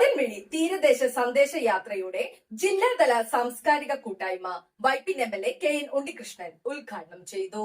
കടൽമിഴി തീരദേശ സന്ദേശ യാത്രയുടെ ജില്ലാതല സാംസ്കാരിക കൂട്ടായ്മ Vypin M L A K N Unnikrishnan ഉദ്ഘാടനം ചെയ്തു.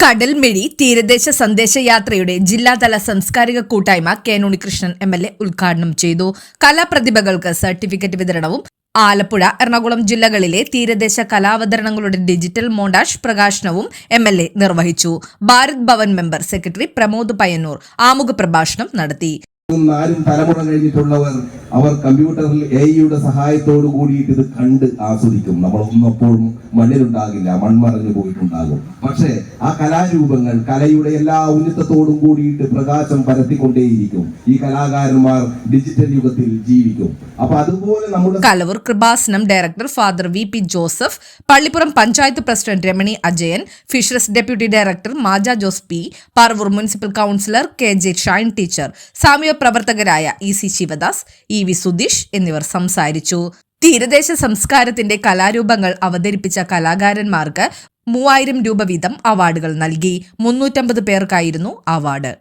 കടൽമിഴി തീരദേശ സന്ദേശയാത്രയുടെ ജില്ലാതല സാംസ്കാരിക കൂട്ടായ്മ K Unnikrishnan M L A ഉദ്ഘാടനം ചെയ്തു. കലാപ്രതിഭകൾക്ക് സർട്ടിഫിക്കറ്റ് വിതരണവും ആലപ്പുഴ എറണാകുളം ജില്ലകളിലെ തീരദേശ കലാവതരണങ്ങളുടെ ഡിജിറ്റൽ മോണ്ടാഷ് പ്രകാശനവും എം എൽ എ നിർവഹിച്ചു. ഭാരത് ഭവൻ മെമ്പർ സെക്രട്ടറി പ്രമോദ് പയ്യന്നൂർ ആമുഖ പ്രഭാഷണം നടത്തി. നാലും തലമുറ കഴിഞ്ഞിട്ടുള്ളവർ അവർ കമ്പ്യൂട്ടറിൽ എ ഐയുടെ സഹായത്തോടു കൂടിയിട്ട് ഇത് കണ്ട് ആസ്വദിക്കും. നമ്മളൊന്നും അപ്പോഴും മണ്ണിലുണ്ടാകില്ല മൺമറഞ്ഞു പോയിട്ടുണ്ടാകും. പക്ഷേ ആ കലാരൂപങ്ങൾ കലയുടെ എല്ലാ ഉന്നതത്തോടും കൂടിയിട്ട് പ്രകാശം പരത്തിക്കൊണ്ടേയിരിക്കും. ഈ കലാകാരന്മാർ ഡിജിറ്റൽ യുഗത്തിൽ ജീവിക്കും. അപ്പൊ അതുപോലെ നമ്മുടെ Kalavoor Kripasanam director father V P Joseph Pallippuram panchayat president Ramani Ajayan fisheries deputy director Maja Jose P Paravur municipal councillor K J Shine teacher സാമൂഹ്യ പ്രവർത്തകരായ E C Sivadas E V Sudheesh എന്നിവർ സംസാരിച്ചു. തീരദേശ സംസ്കാരത്തിന്റെ കലാരൂപങ്ങൾ അവതരിപ്പിച്ച കലാകാരന്മാർക്ക് മൂവായിരം രൂപ വീതം അവാർഡുകൾ നൽകി. മുന്നൂറ്റമ്പത് പേർക്കായിരുന്നു അവാർഡ്.